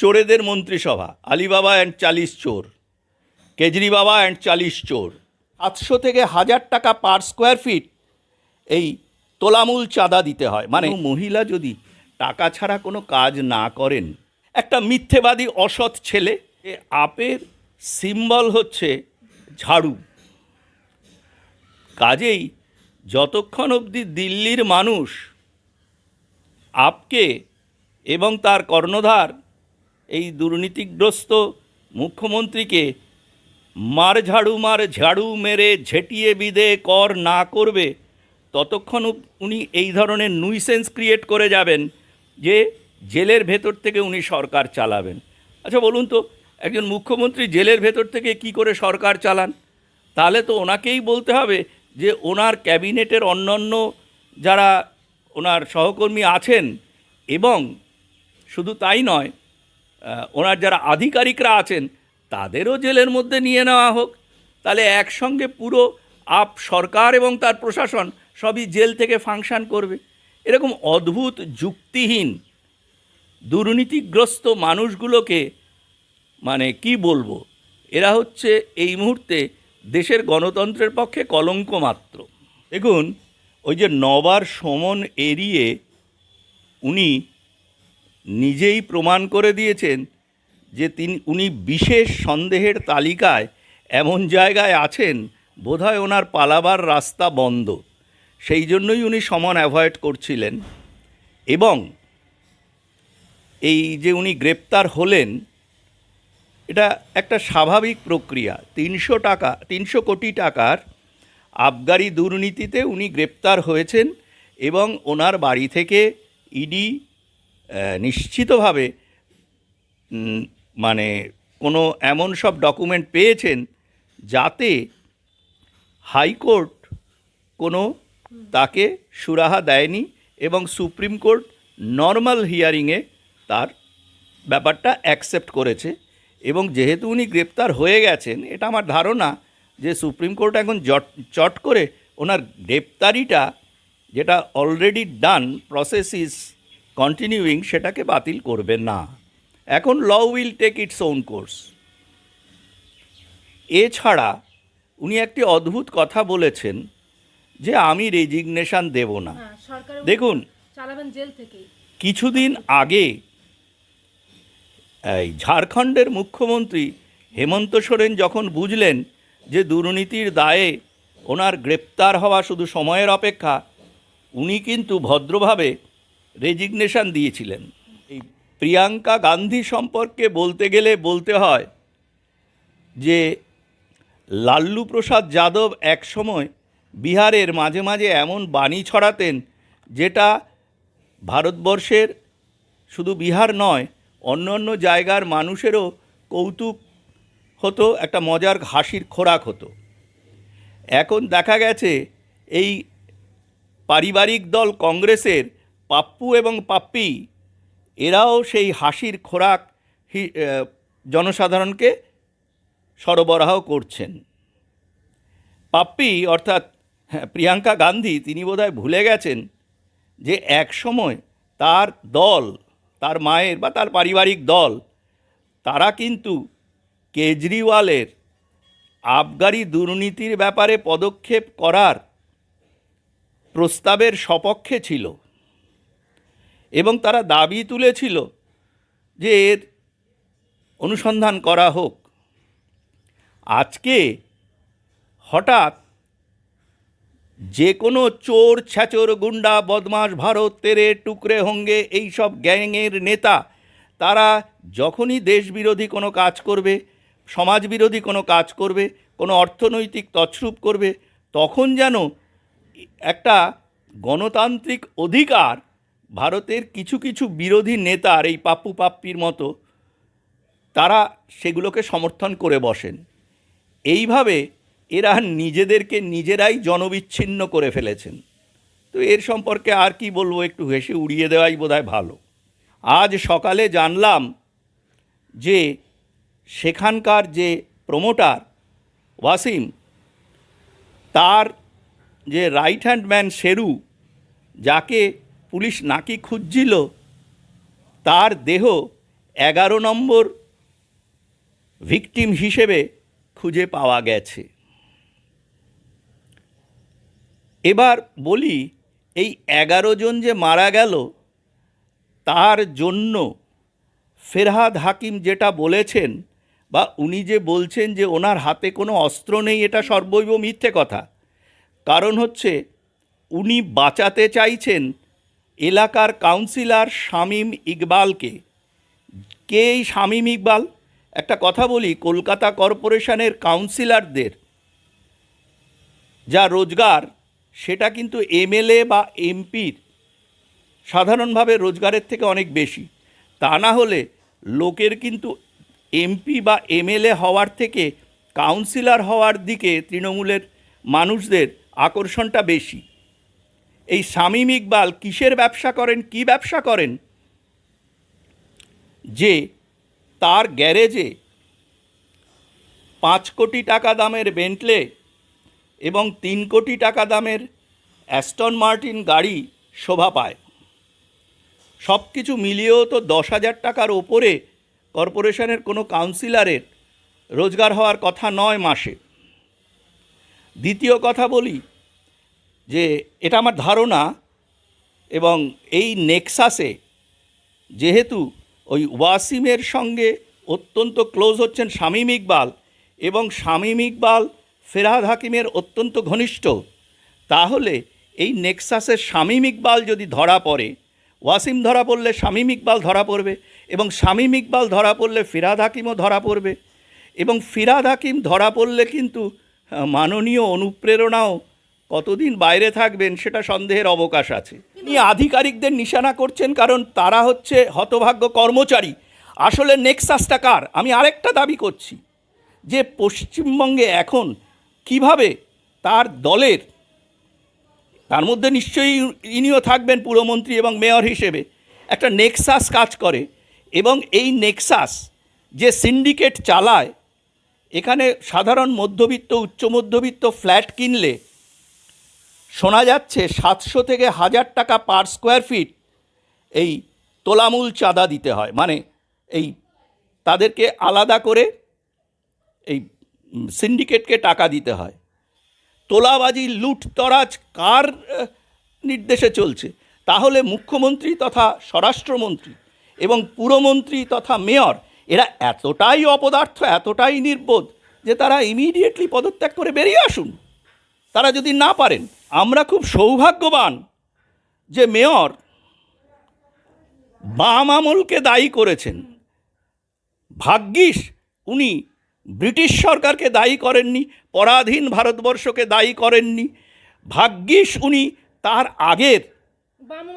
চোরেদের মন্ত্রিসভা, Alibaba and চালিশ চোর, কেজরিবাবা and চালিশ চোর। সাতশো থেকে হাজার টাকা পার স্কোয়ার ফিট এই তোলামূল চাঁদা দিতে হয়। মানে মহিলা যদি টাকা ছাড়া কোনো কাজ না করেন, একটা মিথ্যেবাদী অসৎ ছেলে, এ আপের সিম্বল হচ্ছে ঝাড়ু। কাজেই যতক্ষণ অবধি দিল্লির মানুষ আপকে এবং তার কর্ণধার এই দুর্নীতিগ্রস্ত মুখ্যমন্ত্রীকে মার ঝাড়ু মার ঝাড়ু মেরে ঝেঁটিয়ে বিদে কর না করবে, ততক্ষণ উনি এই ধরনের নুইসেন্স ক্রিয়েট করে যাবেন যে জেলের ভেতর থেকে উনি সরকার চালাবেন। আচ্ছা বলুন তো, একজন মুখ্যমন্ত্রী জেলের ভেতর থেকে কি করে সরকার চালান? তাহলে তো ওনাকেই বলতে হবে যে ওনার ক্যাবিনেটের অন্যান্য যারা ওনার সহকর্মী আছেন এবং শুধু তাই নয় ওনার যারা আধিকারিকরা আছেন, তাদেরও জেলের মধ্যে নিয়ে নেওয়া হোক। তাহলে একসঙ্গে পুরো আপ সরকার এবং তার প্রশাসন সবই জেল থেকে ফাংশন করবে। এরকম অদ্ভুত যুক্তিহীন, দুর্নীতিগ্রস্ত মানুষগুলোকে মানে কি বলব, এরা হচ্ছে এই মুহূর্তে দেশের গণতন্ত্রের পক্ষে কলঙ্ক মাত্র। দেখুন, ওই যে নবার সমন এড়িয়ে উনি নিজেই প্রমাণ করে দিয়েছেন যে তিনি, উনি বিশেষ সন্দেহের তালিকায় এমন জায়গায় আছেন বোধহয় ওনার পালাবার রাস্তা বন্ধ। সেই জন্যই উনি সমন অ্যাভয়েড করছিলেন। এবং এই যে উনি গ্রেপ্তার হলেন, এটা একটা স্বাভাবিক প্রক্রিয়া। তিনশো টাকা, তিনশো কোটি টাকার আবগারি দুর্নীতিতে উনি গ্রেপ্তার হয়েছেন এবং ওনার বাড়ি থেকে ইডি নিশ্চিতভাবে মানে কোনো এমন সব ডকুমেন্ট পেয়েছেন যাতে হাইকোর্ট কোনো তাকে সুরাহা দেয়নি এবং সুপ্রিম কোর্ট নর্মাল হিয়ারিংয়ে তার ব্যাপারটা অ্যাকসেপ্ট করেছে। এবং যেহেতু উনি গ্রেপ্তার হয়ে গেছেন, এটা আমার ধারণা যে সুপ্রিম কোর্ট এখন জট, চট করে ওনার গ্রেপ্তারিটা, যেটা already done process is continuing সেটাকে বাতিল করবে না। এখন law will take its own course এছাড়া উনি একটি অদ্ভুত কথা বলেছেন যে আমি রেজিগনেশন দেব না। হ্যাঁ দেখুন কিছুদিন আগে এই ঝাড়খণ্ডের মুখ্যমন্ত্রী হেমন্ত সোরেন যখন বুঝলেন যে দুর্নীতির দায়ে ওনার গ্রেপ্তার হওয়া শুধু সময়ের অপেক্ষা উনি কিন্তু ভদ্রভাবে রেজিগনেশন দিয়েছিলেন। এই প্রিয়াঙ্কা গান্ধী সম্পর্কে বলতে গেলে বলতে হয় যে, লাল্লু প্রসাদ যাদব একসময় বিহারের মাঝে মাঝে এমন বাণী ছড়াতেন যেটা ভারতবর্ষের শুধু বিহার নয়, অন্য অন্য জায়গার মানুষেরও কৌতুক হতো, একটা মজার হাসির খোরাক হতো। এখন দেখা গেছে এই পারিবারিক দল কংগ্রেসের পাপ্পু এবং পাপ্পি এরাও সেই হাসির খোরাক জনসাধারণকে সরবরাহ করছেন। পাপ্পি অর্থাৎ হ্যাঁ, প্রিয়াঙ্কা গান্ধী তিনি বোধহয় ভুলে গেছেন যে এক সময় তার দল তার মায়ের বা তার পারিবারিক দল তারা কিন্তু কেজরিওয়ালের আবগারি দুর্নীতির ব্যাপারে পদক্ষেপ করার প্রস্তাবের সপক্ষে ছিল। এবং তারা দাবি তুলেছিল যে এর অনুসন্ধান করা হোক। আজকে হঠাৎ যে কোনো চোর ছ্যাচোর গুন্ডা বদমাস ভারত তেরে টুকরে হঙ্গে এই সব গ্যাংয়ের নেতা, তারা যখনই দেশবিরোধী কোনো কাজ করবে, সমাজবিরোধী কোনো কাজ করবে, কোনো অর্থনৈতিক তছরূপ করবে, তখন যেন একটা গণতান্ত্রিক অধিকার ভারতের কিছু কিছু বিরোধী নেতার এই পাপ্পু পাপ্পির মতো, তারা সেগুলোকে সমর্থন করে বসেন। এইভাবে এরা নিজেদেরকে নিজেরাই জনবিচ্ছিন্ন করে ফেলেছেন। তো এর সম্পর্কে আর কি বলব, একটু হেসে উড়িয়ে দেওয়াই বোধহয় ভালো। আজ সকালে জানলাম যে সেখানকার যে প্রমোটার ওয়াসিম, তার যে রাইট হ্যান্ড ম্যান শেরু, যাকে পুলিশ নাকি খুঁজছিল? তার দেহ এগারো নম্বর ভিকটিম হিসেবে খুঁজে পাওয়া গেছে। এবার বলি, এই এগারো জন যে মারা গেল, তার জন্য ফেরহাদ হাকিম যেটা বলেছেন বা উনি যে বলছেন যে ওনার হাতে কোনো অস্ত্র নেই, এটা সর্বৈব মিথ্যে কথা। কারণ হচ্ছে, উনি বাঁচাতে চাইছেন এলাকার কাউন্সিলর শামীম ইকবালকে। কে এই শামীম ইকবাল? একটা কথা বলি, কলকাতা কর্পোরেশনের কাউন্সিলরদের। যা রোজগার, সেটা কিন্তু এমএলএ বা এমপির। সাধারণভাবে রোজগারের থেকে অনেক বেশি। তা না হলে লোকের কিন্তু এমপি বা এমএলএ হওয়ার থেকে কাউন্সিলর হওয়ার দিকে তৃণমূলের মানুষদের আকর্ষণটা বেশি। এই শামীম ইকবাল কিসের ব্যবসা করেন, কি ব্যবসা করেন? যে তার গ্যারেজে পাঁচ কোটি টাকা দামের বেন্টলে এবং তিন কোটি টাকা দামের অ্যাস্টন মার্টিন গাড়ি শোভা পায়। সব কিছু মিলিয়েও তো দশ হাজার টাকার ওপরে কর্পোরেশনের কোনো কাউন্সিলরের রোজগার হওয়ার কথা নয় মাসে। দ্বিতীয় কথা বলি যে এটা আমার ধারণা এবং এই নেক্সাসে যেহেতু ওই ওয়াসিমের সঙ্গে অত্যন্ত ক্লোজ হচ্ছেন শামীম ইকবাল এবং শামীম ইকবাল ফেরহাদ হাকিমের অত্যন্ত ঘনিষ্ঠ, তাহলে এই নেক্সাসের শামীম ইকবাল যদি ধরা পড়ে, ওয়াসিম ধরা পড়লে শামীম ইকবাল ধরা পড়বে এবং শামীম ইকবাল ধরা পড়লে ফিরাদ হাকিমও ধরা পড়বে এবং ফিরাদ হাকিম ধরা পড়লে কিন্তু মাননীয় অনুপ্রেরণাও কতদিন বাইরে থাকবেন সেটা সন্দেহের অবকাশ আছে। তিনি আধিকারিকদের নিশানা করছেন কারণ তারা হচ্ছে হতভাগ্য কর্মচারী। আসলে নেক্সাসটা কার? আমি আরেকটা দাবি করছি যে পশ্চিমবঙ্গে এখন কীভাবে তার দলের, তার মধ্যে নিশ্চয়ই ইনিও থাকবেন পুরমন্ত্রী এবং মেয়র হিসেবে, একটা নেক্সাস কাজ করে এবং এই নেক্সাস যে সিন্ডিকেট চালায়, এখানে সাধারণ মধ্যবিত্ত উচ্চ মধ্যবিত্ত ফ্ল্যাট কিনলে শোনা যাচ্ছে সাতশো থেকে হাজার টাকা পার স্কোয়ার ফিট এই তোলামূল চাঁদা দিতে হয়। মানে এই তাদেরকে আলাদা করে এই সিন্ডিকেটকে টাকা দিতে হয়। তোলাবাজি লুটতরাজ কার নির্দেশে চলছে? তাহলে মুখ্যমন্ত্রী তথা স্বরাষ্ট্রমন্ত্রী এবং পুরমন্ত্রী তথা মেয়র, এরা এতটাই অপদার্থ, এতটাই নির্বোধ যে তারা ইমিডিয়েটলি পদত্যাগ করে বেরিয়ে আসুন। তারা যদি না পারেন আমরা খুব সৌভাগ্যবান যে মেয়র বাম আমলকে দায়ী করেছেন। ভাগ্যিস উনি ব্রিটিশ সরকারকে দায়ী করেননি পরাধীন ভারতবর্ষকে দায়ী করেননি। ভাগ্যিস উনি তার আগের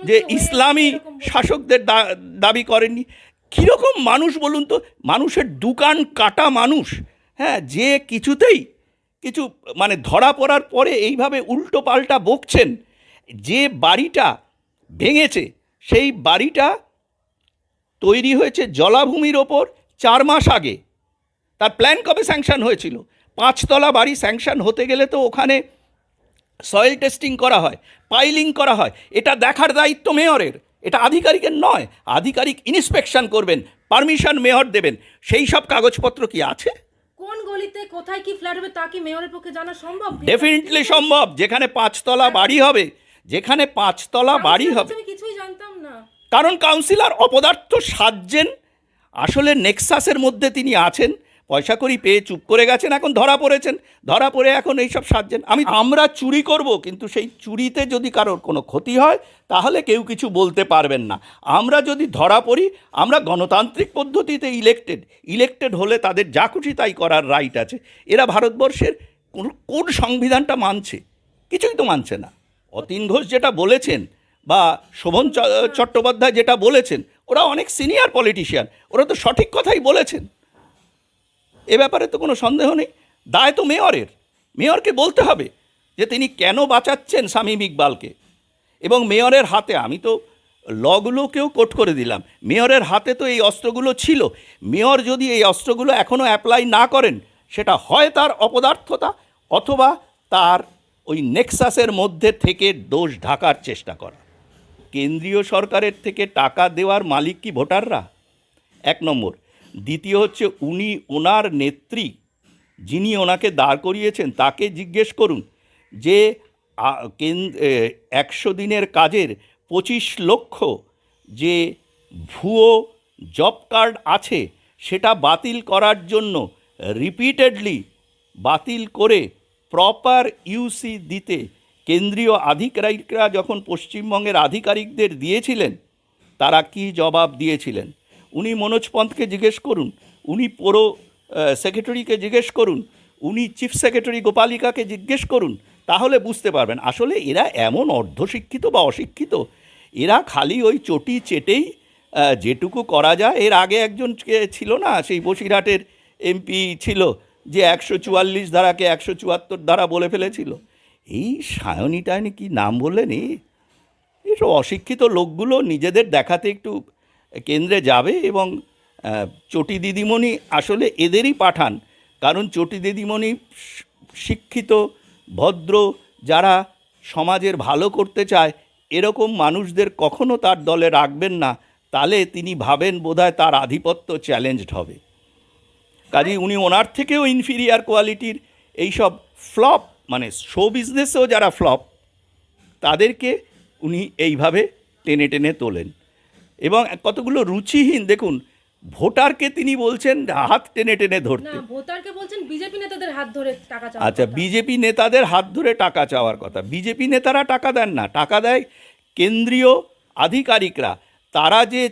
যে ইসলামী শাসকদের দা- দাবি করেননি। কীরকম মানুষ বলুন তো মানুষের দোকান কাটা মানুষ হ্যাঁ যে কিছুতেই কিছু মানে ধরা পড়ার পরে এইভাবে উল্টো পাল্টা বকছেন, যে বাড়িটা ভেঙেছে, সেই বাড়িটা তৈরি হয়েছে জলাভূমির ওপর চার মাস আগে। তার প্ল্যান কবে স্যাংশন হয়েছিল? পাঁচতলা বাড়ি স্যাংশন হতে গেলে তো ওখানে সয়েল টেস্টিং করা হয় পাইলিং করা হয়। এটা দেখার দায়িত্ব মেয়রের। এটা আধিকারিকের নয়, আধিকারিক ইন্সপেকশন করবেন পারমিশন মেয়র দেবেন। সেই সব কাগজপত্র কি আছে? গলিতে কোথায় কি ফ্ল্যাট হবে তা কি মেয়রের পক্ষে জানা সম্ভব? ডেফিনেটলি সম্ভব। যেখানে পাঁচতলা বাড়ি হবে যেখানে পাঁচতলা বাড়ি হবে। আমি কিছুই জানতাম না। কারণ কাউন্সিলর অপদার্থ সাজছেন আসলে নেক্সাসের মধ্যে তিনি আছেন। পয়সা করি পেয়ে চুপ করে গেছেন এখন ধরা পড়েছেন। ধরা পড়ে এখন এইসব সাজছেন। আমি আমরা চুরি করব কিন্তু সেই চুরিতে যদি কারোর কোনো ক্ষতি হয় তাহলে কেউ কিছু বলতে পারবেন না। আমরা যদি ধরা পড়ি আমরা গণতান্ত্রিক পদ্ধতিতে ইলেক্টেড ইলেক্টেড হলে তাদের যা খুশি তাই করার রাইট আছে। এরা ভারতবর্ষের কোন কোন সংবিধানটা মানছে? কিছুই তো মানছে না। অতীন ঘোষ যেটা বলেছেন বা শোভন চট্টোপাধ্যায় যেটা বলেছেন ওরা অনেক সিনিয়র পলিটিশিয়ান ওরা তো সঠিক কথাই বলেছেন। এ ব্যাপারে তো কোনো সন্দেহ নেই। দায় তো মেয়রের। মেয়রকে বলতে হবে যে তিনি কেন বাঁচাচ্ছেন শামীম ইকবালকে। এবং মেয়রের হাতে আমি তো লগুলোকেও কোট করে দিলাম। মেয়রের হাতে তো এই অস্ত্রগুলো ছিল। মেয়র যদি এই অস্ত্রগুলো এখনও অ্যাপ্লাই না করেন, সেটা হয় তার অপদার্থতা অথবা তার ওই নেক্সাসের মধ্যে থেকে দোষ ঢাকার চেষ্টা করা। কেন্দ্রীয় সরকারের থেকে টাকা দেওয়ার মালিক কি ভোটাররা? এক নম্বর। দ্বিতীয় হচ্ছে উনি ওনার নেত্রী, যিনি ওনাকে দাঁড় করিয়েছেন, তাকে জিজ্ঞেস করুন যে একশো দিনের কাজের পঁচিশ লক্ষ যে ভুয়ো জব কার্ড আছে, সেটা বাতিল করার জন্য রিপিটেডলি বাতিল করে প্রপার ইউসি দিতে কেন্দ্রীয় আধিকারিকরা যখন পশ্চিমবঙ্গের আধিকারিকদের দিয়েছিলেন, তারা কি জবাব দিয়েছিলেন? উনি মনোজ পন্থকে জিজ্ঞেস করুন, উনি পুরো সেক্রেটারিকে জিজ্ঞেস করুন, উনি চিফ সেক্রেটারি গোপালিকাকে জিজ্ঞেস করুন, তাহলে বুঝতে পারবেন। আসলে এরা এমন অর্ধশিক্ষিত বা অশিক্ষিত, এরা খালি ওই চটি চেটেই যেটুকু করা যায়। এর আগে একজনকে ছিল না, সেই বসিরহাটের এমপি ছিল, যে একশো চুয়াল্লিশ ধারাকে একশো চুয়াত্তর ধারা বলে ফেলেছিল। এই সায়নী কি নাম বললেন? এসব অশিক্ষিত লোকগুলো নিজেদের দেখাতে একটু কেন্দ্রে যাবে এবং চটি দিদিমণি আসলে এদেরই পাঠান। কারণ চটি দিদিমণি শিক্ষিত, ভদ্র, যারা সমাজের ভালো করতে চায়, এরকম মানুষদের কখনো তার দলে রাখবেন না। তাহলে তিনি ভাবেন বোধহয় তার আধিপত্য চ্যালেঞ্জড হবে। কাজেই উনি ওনার থেকেও ইনফিরিয়ার কোয়ালিটির এইসব ফ্লপ মানে শো বিজনেসেও যারা ফ্লপ তাদেরকে উনি এইভাবে টেনে টেনে তোলেন। এবং কতগুলো রুচিহীন দেখুন ভোটারকে তিনি বলছেন হাত টেনে টেনে ধরতে। ভোটারকে বলছেন বিজেপি নেতাদের হাত ধরে টাকা চাওয়া আচ্ছা বিজেপি নেতাদের হাত ধরে টাকা চাওয়ার কথা। বিজেপি নেতারা টাকা দেন না টাকা দেয় কেন্দ্রীয় আধিকারিকরা। তারা যে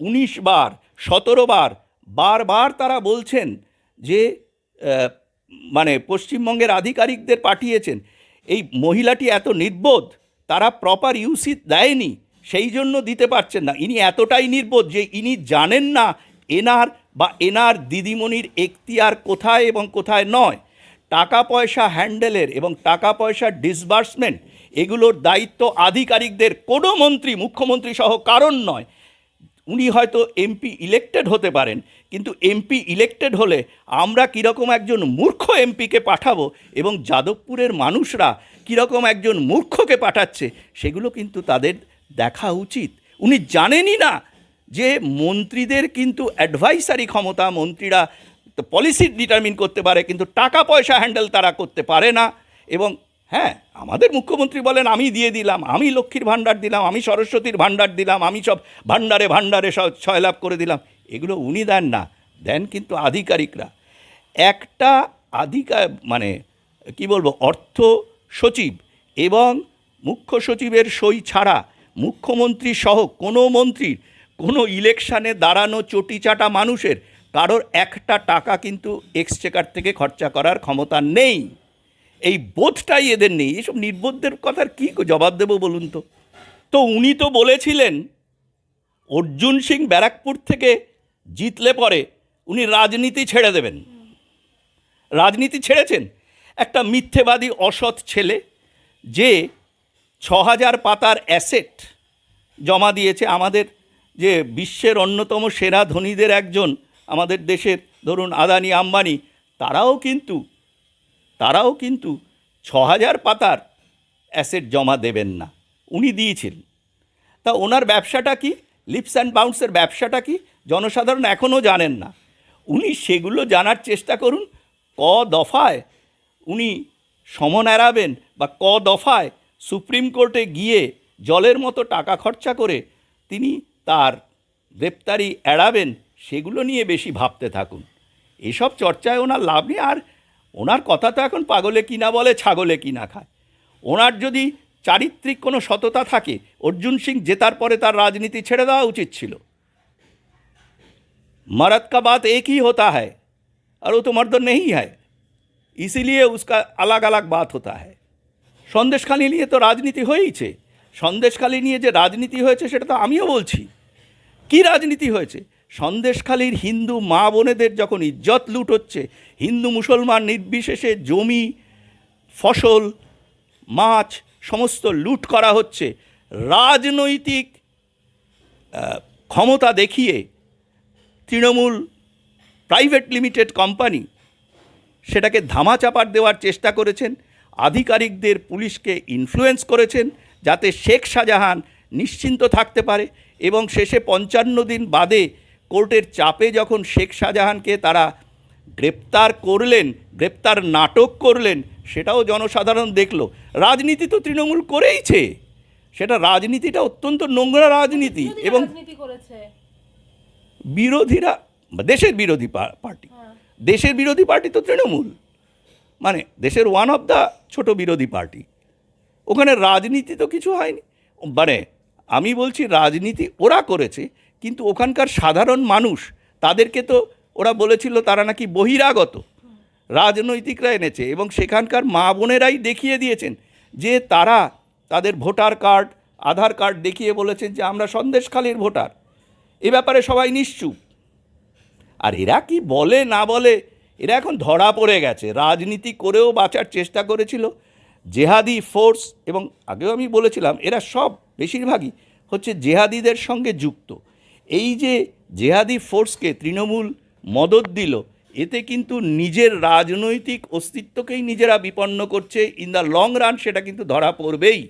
উনিশ বার সতেরো বার বারবার তারা বলছেন যে মানে পশ্চিমবঙ্গের আধিকারিকদের পাঠিয়েছেন। এই মহিলাটি এত নির্বোধ তারা প্রপার ইউসি দেয়নি। সেই জন্য দিতে পারছেন না। ইনি এতটাই নির্বোধ যে ইনি জানেন না এনার বা এনার দিদিমণির এখতিয়ার কোথায় এবং কোথায় নয়। টাকা পয়সা হ্যান্ডেলের এবং টাকা পয়সার ডিসবার্সমেন্ট এগুলোর দায়িত্ব আধিকারিকদের, কোনো মন্ত্রী, মুখ্যমন্ত্রী সহ কারণ নয়। উনি হয়তো এমপি ইলেক্টেড হতে পারেন, কিন্তু এমপি ইলেক্টেড হলে আমরা কীরকম একজন মূর্খ এমপিকে পাঠাবো এবং যাদবপুরের মানুষরা কীরকম একজন মূর্খকে পাঠাচ্ছে, সেগুলো কিন্তু তাদের দেখা উচিত। উনি জানেনই না যে মন্ত্রীদের কিন্তু অ্যাডভাইসারি ক্ষমতা মন্ত্রীরা তো পলিসি ডিটারমিন করতে পারে, কিন্তু টাকা পয়সা হ্যান্ডেল তারা করতে পারে না। এবং হ্যাঁ আমাদের মুখ্যমন্ত্রী বলেন, আমি দিয়ে দিলাম, আমি লক্ষ্মীর ভাণ্ডার দিলাম, আমি সরস্বতীর ভাণ্ডার দিলাম, আমি সব ভাণ্ডারে ভাণ্ডারে সব ছয় লাভ করে দিলাম। এগুলো উনি দেন না, দেন কিন্তু আধিকারিকরা। একটা আধিকার মানে কি বলব, অর্থ সচিব এবং মুখ্য সচিবের সই ছাড়া মুখ্যমন্ত্রী সহ কোনো মন্ত্রীর কোনো ইলেকশানে দাঁড়ানো চটিচাটা মানুষের কারোর একটা টাকা কিন্তু এক্সচেকার থেকে খরচা করার ক্ষমতা নেই। এই বোধটাই এদের নেই। এসব নির্বোধদের কথার কী জবাব দেবো বলুন তো? তো উনি তো বলেছিলেন, অর্জুন সিং ব্যারাকপুর থেকে জিতলে পরে উনি রাজনীতি ছেড়ে দেবেন। রাজনীতি ছেড়েছেন। একটা মিথ্যেবাদী, অসৎ ছেলে যে ছ পাতার অ্যাসেট জমা দিয়েছে আমাদের যে বিশ্বের অন্যতম সেরা ধনীদের একজন আমাদের দেশের ধরুন আদানি আম্বানি, তারাও কিন্তু তারাও কিন্তু ছ হাজার পাতার অ্যাসেট জমা দেবেন না। উনি দিয়েছিলেন। তা ওনার ব্যবসাটা কি? লিপস অ্যান্ড বাউন্সের ব্যবসাটা কি? জনসাধারণ এখনও জানেন না। উনি সেগুলো জানার চেষ্টা করুন, ক দফায় উনি সমন এড়াবেন বা ক দফায় সুপ্রিম কোর্টে গিয়ে জলের মতো টাকা খরচা করে তিনি তার গ্রেপ্তারি এড়াবেন সেগুলো নিয়ে বেশি ভাবতে থাকুন এসব চর্চায় ওনার লাভ নেই আর ওনার কথা তো এখন পাগলে কিনা বলে ছাগলে কিনা খায় ওনার যদি চারিত্রিক কোনো সততা থাকে অর্জুন সিং জেতার পরে তার রাজনীতি ছেড়ে দেওয়া উচিত ছিল मर्द का बात एक ही होता है और वो तो मर्द नहीं है इसीलिए उसका अलग अलग बात होता है সন্দেশখালি নিয়ে তো রাজনীতি হয়েইছে। সন্দেশখালি নিয়ে যে রাজনীতি হয়েছে সেটা তো আমিও বলছি। কি রাজনীতি হয়েছে? সন্দেশখালীর হিন্দু মা বোনেদের যখন ইজ্জত লুট হচ্ছে, হিন্দু মুসলমান নির্বিশেষে জমি, ফসল, মাছ সমস্ত লুট করা হচ্ছে, রাজনৈতিক ক্ষমতা দেখিয়ে তৃণমূল প্রাইভেট লিমিটেড কোম্পানি সেটাকে ধামাচাপার দেওয়ার চেষ্টা করেছেন। আধিকারিকদের পুলিশকে ইনফ্লুয়েন্স করেছেন যাতে শেখ শাহজাহান নিশ্চিন্ত থাকতে পারে এবং শেষে পঞ্চান্ন দিন বাদে কোর্টের চাপে যখন শেখ শাহজাহানকে তারা গ্রেপ্তার করলেন গ্রেপ্তার নাটক করলেন সেটাও জনসাধারণ দেখল। রাজনীতি তো তৃণমূল করেইছে। সেটা রাজনীতিটা অত্যন্ত নোংরা রাজনীতি এবং বিরোধীরা দেশের বিরোধী পার্টি। হ্যাঁ। দেশের বিরোধী পার্টি তো তৃণমূল। মানে দেশের ওয়ান অফ দ্য ছোট বিরোধী পার্টি ওখানে রাজনীতি তো কিছু হয়নি। মানে আমি বলছি রাজনীতি ওরা করেছে, কিন্তু ওখানকার সাধারণ মানুষ, তাদেরকে তো ওরা বলেছিল তারা নাকি বহিরাগত। রাজনৈতিকরা এনেছে এবং সেখানকার মা বোনেরাই দেখিয়ে দিয়েছেন যে তারা তাদের ভোটার কার্ড, আধার কার্ড দেখিয়ে বলেছেন যে আমরা সন্দেশখালীর ভোটার। এ ব্যাপারে সবাই নিশ্চুপ। আর এরা কি বলে না বলে এরা এখন ধরা পড়ে গেছে। রাজনীতি করেও বাঁচার চেষ্টা করেছিল। জেহাদি ফোর্স এবং আগেও আমি বলেছিলাম, এরা সব বেশিরভাগই হচ্ছে জেহাদিদের সঙ্গে যুক্ত। এই যে জেহাদি ফোর্সকে তৃণমূল মদত দিল, এতে কিন্তু নিজের রাজনৈতিক অস্তিত্বকেই নিজেরা বিপন্ন করছে। ইন দ্য লং রান সেটা কিন্তু ধরা পড়বেই।